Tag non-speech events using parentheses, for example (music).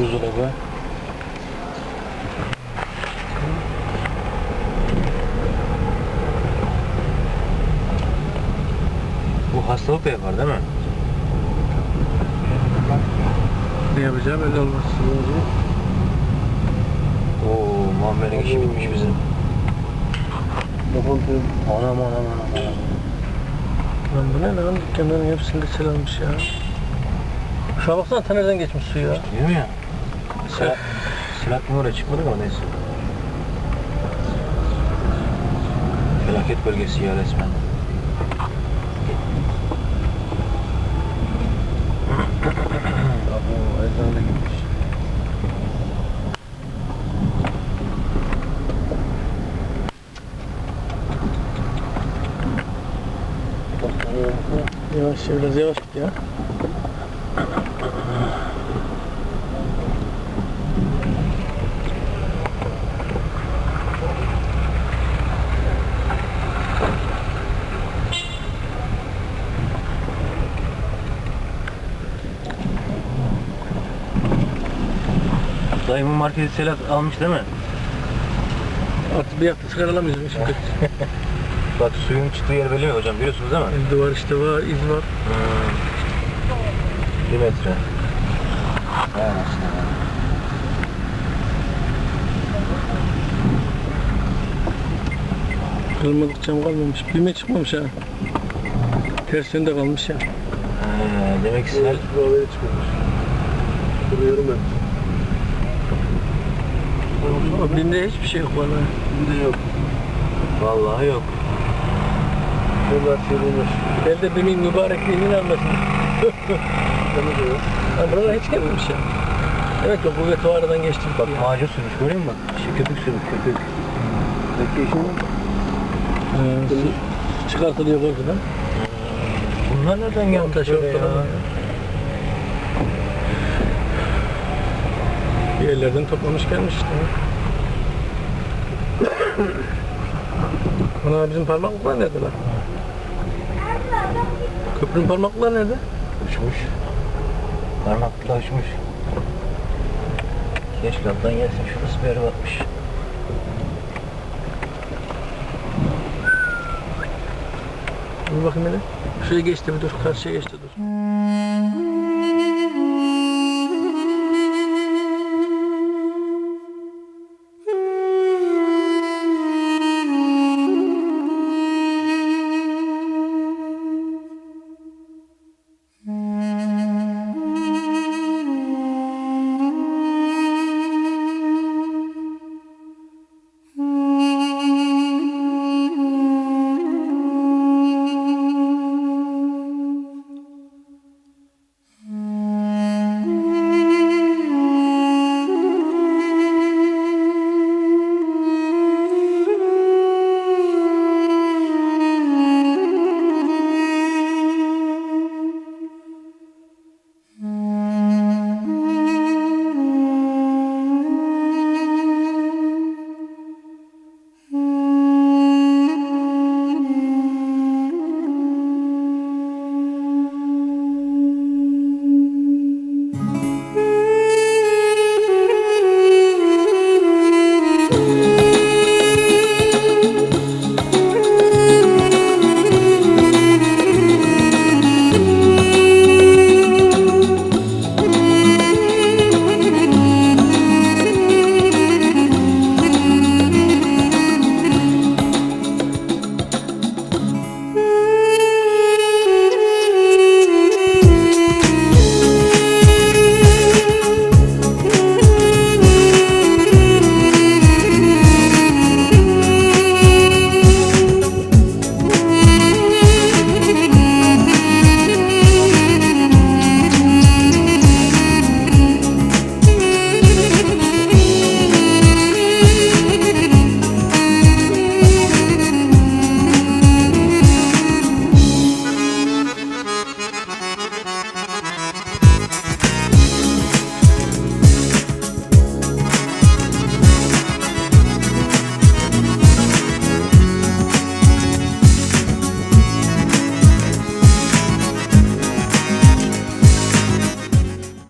Buzdolabı. Bu hastalık da yapar değil mi? Ne yapacağı belli olmaz. Oo, Muammer'in işi bitmiş bizim. Lokantaya Anam anam anam anam. Lan bu ne lan dükkanların hepsinde çalınmış ya. Şuna baksana ta nereden geçmiş su ya. Değil mi ya? Sıra, Sırat oraya çıkmadı ama neyse. Felaket bölgesi ya resmen. Abo ezana gitmiş. Yavaş biraz yavaş git ya. Dayımın marketi selat almış değil mi? Artık bir hafta sigara alamıyoruz işin kötüsü. (laughs) Bak suyun çıktığı yer belli mi hocam biliyorsunuz değil mi? Elde var işte var, iz var. Hmm. Bir metre. Kırılmadık cam kalmamış. Bilme çıkmamış ha. Ters yönde kalmış ya. Ha, demek ki sel Buralara çıkmış. Duruyorum ben. Binde hiçbir şey yok vallahi. Şimdi yok. vallahi yok. Bunlar çevrilmiş. Elde bimin mübarekliğini almasın. (laughs) Bana da yok. Ha, buralar hiç gelmemiş ya. Evet o kuvvet o aradan geçti. Bak ya. macun sürmüş görüyor musun? Şu köpük sürmüş köpük. Peki işin Ee, çıkartılıyor korkudan. Bunlar nereden gelmiş böyle ya? ya. Yerlerden toplamış gelmiş işte. Ana bizim parmaklıklar nerede lan? Köprünün parmaklıklar nerede? Uçmuş. Parmakla uçmuş. Keşke alttan gelsin şurası berbatmış. Dur bakayım hele. Şuraya geçti bir dur. Karşıya geçti dur.